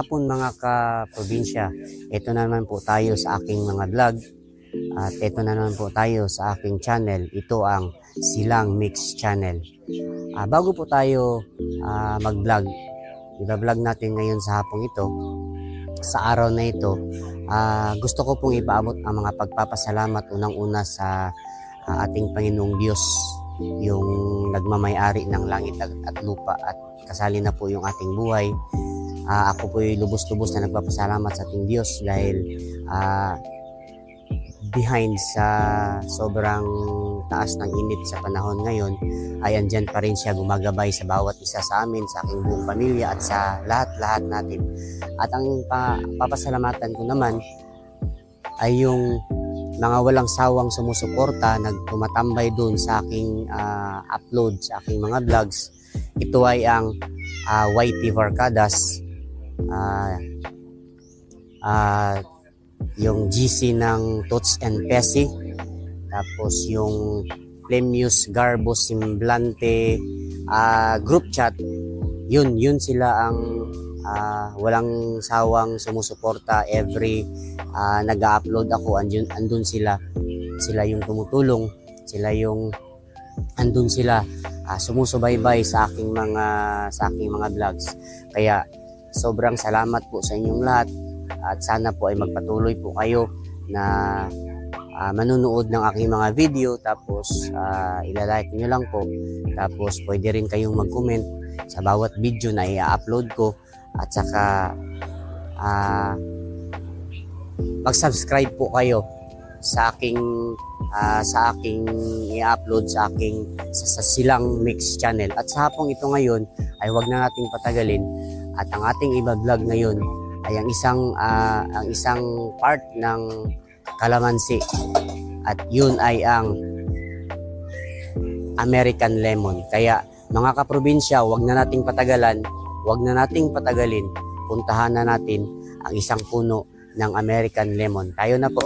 hapon mga ka-probinsya. Ito na naman po tayo sa aking mga vlog. At ito na naman po tayo sa aking channel. Ito ang Silang Mix Channel. Ah, bago po tayo ah, mag-vlog, i-vlog natin ngayon sa hapong ito. Sa araw na ito, ah, gusto ko pong ipaabot ang mga pagpapasalamat unang-una sa ah, ating Panginoong Diyos, yung nagmamayari ng langit at lupa at kasali na po yung ating buhay. Ah, ako po lubos-lubos na nagpapasalamat sa ating Diyos dahil ah, behind sa sobrang taas ng init sa panahon ngayon ay andyan pa rin siya gumagabay sa bawat isa sa amin, sa aking buong pamilya at sa lahat-lahat natin. At ang pa- papasalamatan ko naman ay yung mga walang sawang sumusuporta, nagtumatambay doon sa aking ah, upload, sa aking mga vlogs. Ito ay ang ah, YP Varcadas, ah, ah, yung GC ng Tots and Pesi, tapos yung Plemius Garbo Simblante ah, group chat, yun, yun sila ang ah, walang sawang sumusuporta every ah, nag-upload ako, andun, andun sila, sila yung tumutulong, sila yung andun sila ah, sumusubaybay sa aking mga sa aking mga vlogs. Kaya sobrang salamat po sa inyong lahat. At sana po ay magpatuloy po kayo na ah, manunood ng aking mga video. Tapos uh, ilalike nyo lang po. Tapos pwede rin kayong mag-comment sa bawat video na i-upload ko. At saka ah, mag-subscribe po kayo sa aking ah, sa aking i-upload sa aking sa, sa Silang Mix channel. At sa hapong ito ngayon ay wag na nating patagalin at ang ating iba vlog ngayon ay ang isang ah, ang isang part ng kalamansi at yun ay ang American lemon. Kaya mga kaprobinsya, wag na nating patagalan, wag na nating patagalin, puntahan na natin ang isang puno ng American lemon. Tayo na po.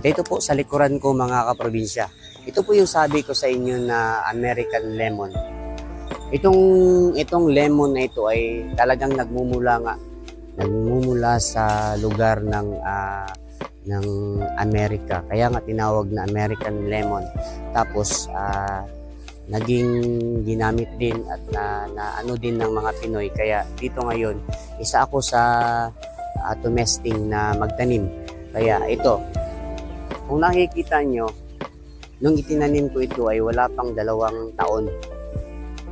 At ito po sa likuran ko mga kaprobinsya. Ito po yung sabi ko sa inyo na American lemon. Itong itong lemon na ito ay talagang nagmumula nga nagmumula sa lugar ng ah, ng Amerika. Kaya nga tinawag na American lemon. Tapos ah, naging ginamit din at na, na ano din ng mga Pinoy. Kaya dito ngayon, isa ako sa uh, tumesting na magtanim. Kaya ito, kung nakikita nyo, nung itinanim ko ito ay wala pang dalawang taon.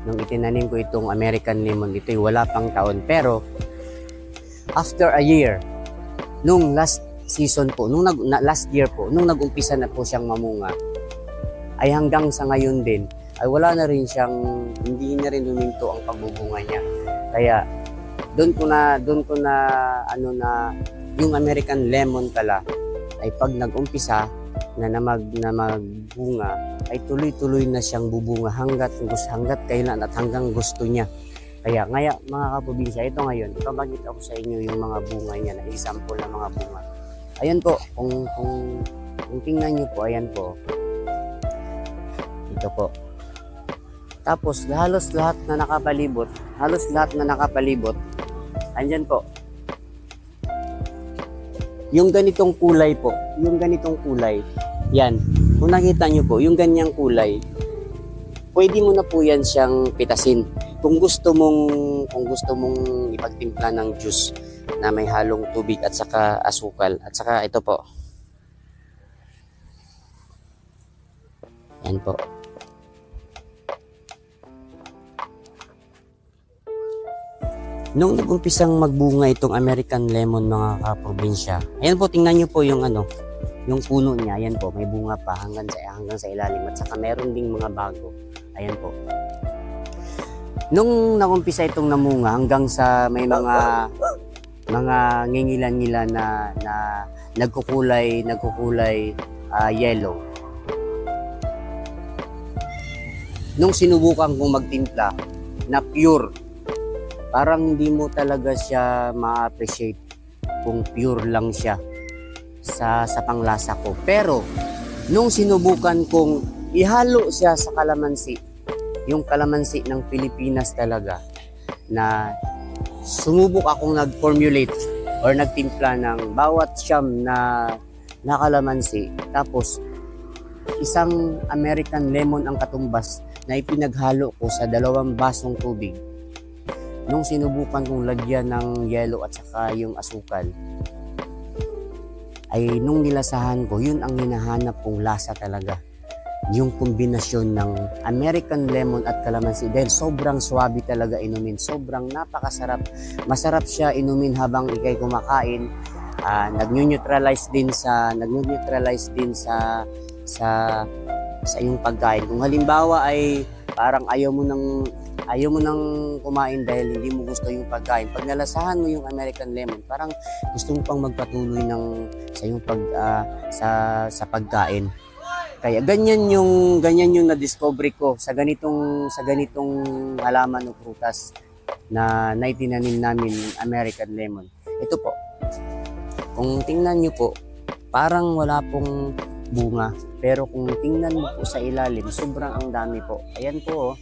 Nung itinanim ko itong American lemon, ito ay wala pang taon. Pero, after a year, nung last season po, nung nag, na, last year po, nung nag-umpisa na po siyang mamunga, ay hanggang sa ngayon din, ay wala na rin siyang, hindi na rin huminto ang pagbubunga niya. Kaya, doon ko na, doon ko na, ano na, yung American lemon pala, ay pag nag-umpisa na namag na magbunga ay tuloy-tuloy na siyang bubunga hanggat gusto hanggat kailan at hanggang gusto niya. Kaya ngaya mga kaprobinsya, ito ngayon, ipabagit ako sa inyo yung mga bunga niya na example ng mga bunga. Ayan po, kung kung kung tingnan niyo po, ayan po. Ito po. Tapos halos lahat na nakapalibot, halos lahat na nakapalibot, andyan po, yung ganitong kulay po, yung ganitong kulay, yan. Kung nakita nyo po, yung ganyang kulay, pwede mo na po yan siyang pitasin. Kung gusto mong, kung gusto mong ipagtimpla ng juice na may halong tubig at saka asukal. At saka ito po. Yan po. Nung nag-umpisang magbunga itong American lemon mga kaprobinsya, ayan po, tingnan nyo po yung ano, yung puno niya, ayan po, may bunga pa hanggang sa, hanggang sa ilalim at saka meron ding mga bago. Ayan po. Nung nagumpisa itong namunga hanggang sa may mga mga ngingilan-ngilan na na nagkukulay, nagkukulay ah, yellow. Nung sinubukan kong magtimpla na pure parang hindi mo talaga siya ma-appreciate kung pure lang siya sa sa panglasa ko. Pero nung sinubukan kong ihalo siya sa kalamansi, yung kalamansi ng Pilipinas talaga na sumubok akong nag-formulate or nagtimpla ng bawat siyam na na kalamansi tapos isang American lemon ang katumbas na ipinaghalo ko sa dalawang basong tubig nung sinubukan kong lagyan ng yelo at saka yung asukal ay nung nilasahan ko, yun ang hinahanap kong lasa talaga. Yung kombinasyon ng American lemon at calamansi dahil sobrang swabe talaga inumin. Sobrang napakasarap. Masarap siya inumin habang ikay kumakain. Ah, nag-neutralize din sa nag-neutralize din sa sa sa iyong pagkain. Kung halimbawa ay parang ayaw mo nang ayaw mo nang kumain dahil hindi mo gusto yung pagkain. Pag nalasahan mo yung American lemon, parang gusto mo pang magpatuloy ng sa yung pag ah, sa sa pagkain. Kaya ganyan yung ganyan yung na-discover ko sa ganitong sa ganitong halaman o prutas na naitinanim namin American lemon. Ito po. Kung tingnan niyo po, parang wala pong bunga. Pero kung tingnan mo po sa ilalim, sobrang ang dami po. Ayan po, oh.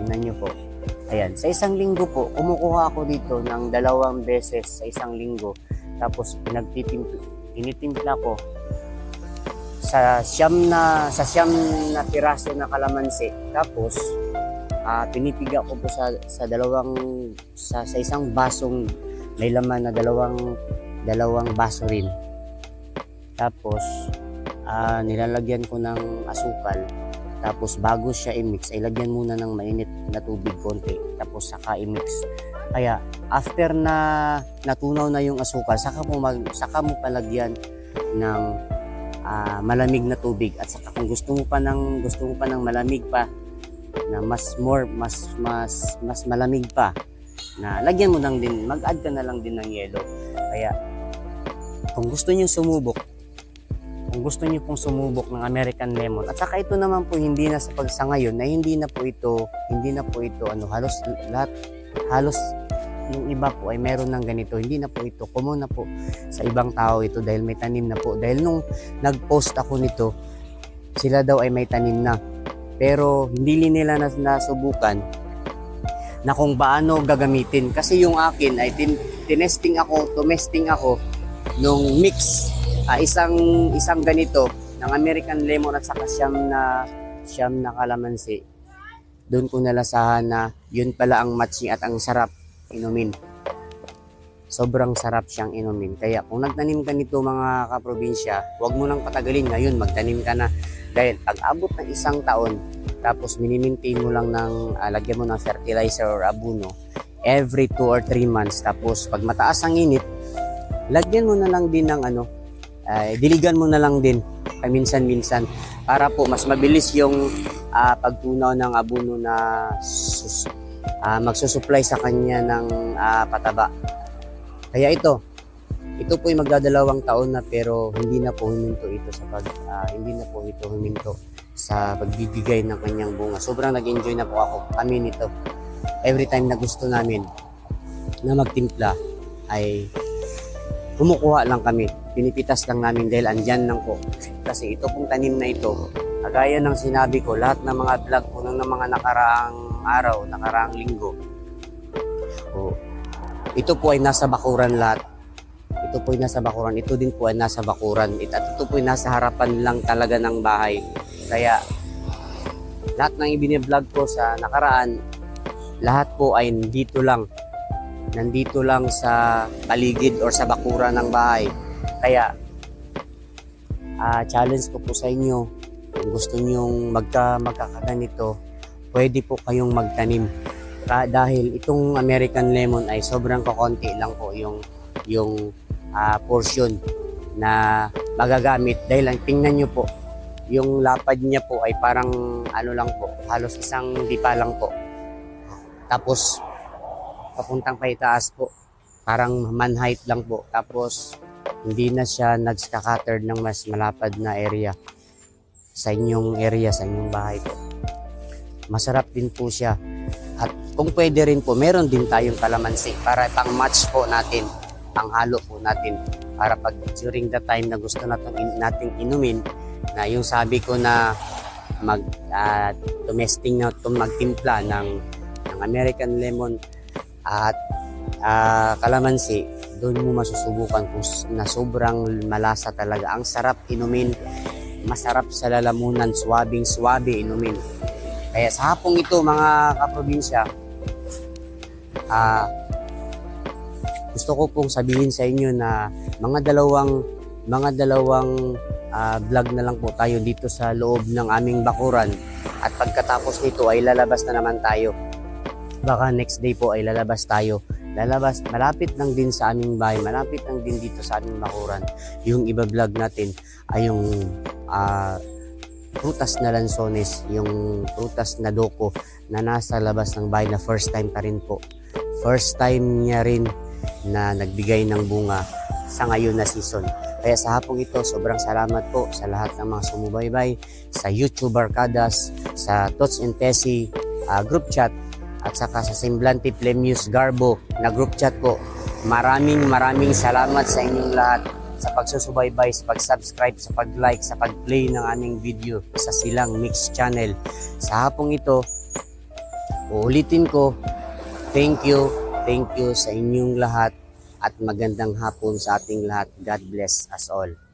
Tingnan niyo po. Ayan, sa isang linggo po, kumukuha ako dito ng dalawang beses sa isang linggo. Tapos pinagtitimpla, ko sa siyam na sa siyam na piraso na kalamansi. Tapos ah pinipiga ko po sa sa dalawang sa, sa isang basong may laman na dalawang dalawang baso rin. Tapos ah nilalagyan ko ng asukal. Tapos bago siya i-mix, ay lagyan muna ng mainit na tubig konti. Tapos saka i-mix. Kaya after na natunaw na yung asukal, saka mo mag, saka mo palagyan ng ah, malamig na tubig at saka kung gusto mo pa ng gusto mo pa ng malamig pa na mas more mas mas mas malamig pa na lagyan mo lang din mag-add ka na lang din ng yelo kaya kung gusto niyo sumubok gusto niyo pong sumubok ng American lemon. At saka ito naman po hindi na sa pagsa ngayon na hindi na po ito hindi na po ito ano halos lahat halos yung iba po ay meron ng ganito. Hindi na po ito common na po sa ibang tao ito dahil may tanim na po. Dahil nung nag-post ako nito sila daw ay may tanim na. Pero hindi nila na nasubukan na kung paano gagamitin. Kasi yung akin ay tin tinesting ako tumesting ako nung mix ah, isang isang ganito ng American lemon at saka siyam na siyam na kalamansi doon ko nalasahan na yun pala ang matching at ang sarap inumin sobrang sarap siyang inumin. Kaya kung nagtanim ka nito mga kaprobinsya, huwag mo nang patagalin ngayon, magtanim ka na. Dahil pag abot ng isang taon, tapos minimaintain mo lang ng, ah, lagyan mo ng fertilizer or abuno, every 2 or 3 months. Tapos pag mataas ang init, lagyan mo na lang din ng ano, ay diligan mo na lang din paminsan-minsan para po mas mabilis yung ah, pagtunaw ng abuno na sus, ah, magsusupply sa kanya ng ah, pataba. Kaya ito, ito po ay magdadalawang taon na pero hindi na po huminto ito sa pag ah, hindi na po ito huminto sa pagbibigay ng kanyang bunga. Sobrang nag-enjoy na po ako kami nito. Every time na gusto namin na magtimpla ay kumukuha lang kami. Pinipitas lang namin dahil andyan lang po. Kasi ito pong tanim na ito, kagaya ng sinabi ko, lahat ng mga vlog ko ng mga nakaraang araw, nakaraang linggo, o, ito po ay nasa bakuran lahat. Ito po ay nasa bakuran. Ito din po ay nasa bakuran. At ito po ay nasa harapan lang talaga ng bahay. Kaya lahat ng ibiniblog ko sa nakaraan, lahat po ay dito lang. Nandito lang sa paligid or sa bakuran ng bahay. Kaya ah challenge ko po sa inyo kung gusto nyong magka, magkakaganito, pwede po kayong magtanim. Ka- dahil itong American lemon ay sobrang kakonti lang po yung yung ah, portion na magagamit. Dahil ang tingnan nyo po yung lapad niya po ay parang ano lang po halos isang dipa lang po. Tapos papuntang paitaas po parang man height lang po. Tapos hindi na siya nag-scatter ng mas malapad na area sa inyong area, sa inyong bahay po. Masarap din po siya. At kung pwede rin po, meron din tayong kalamansi para pang match po natin, pang halo po natin. Para pag during the time na gusto natin, nating inumin, na yung sabi ko na mag uh, tumesting na tum magtimpla ng, ng American lemon at ah, kalamansi, doon mo masusubukan kung na sobrang malasa talaga. Ang sarap inumin, masarap sa lalamunan, swabing swabe inumin. Kaya sa hapong ito mga kaprobinsya, ah gusto ko pong sabihin sa inyo na mga dalawang mga dalawang ah, vlog na lang po tayo dito sa loob ng aming bakuran at pagkatapos nito ay lalabas na naman tayo. Baka next day po ay lalabas tayo. Lalabas, malapit lang din sa aming bahay, malapit lang din dito sa aming bakuran. Yung iba vlog natin ay yung ah, prutas na lansones, yung prutas na doko na nasa labas ng bahay na first time pa rin po. First time niya rin na nagbigay ng bunga sa ngayon na season. Kaya sa hapong ito, sobrang salamat po sa lahat ng mga sumubaybay, sa YouTube Barkadas, sa Tots and Tessie ah, group chat, at saka sa Semblante Plemius Garbo na group chat po. Maraming maraming salamat sa inyong lahat sa pagsusubaybay, sa pag-subscribe, sa pag-like, sa pag-play ng aming video sa Silang Mix Channel. Sa hapong ito, uulitin ko, thank you, thank you sa inyong lahat at magandang hapon sa ating lahat. God bless us all.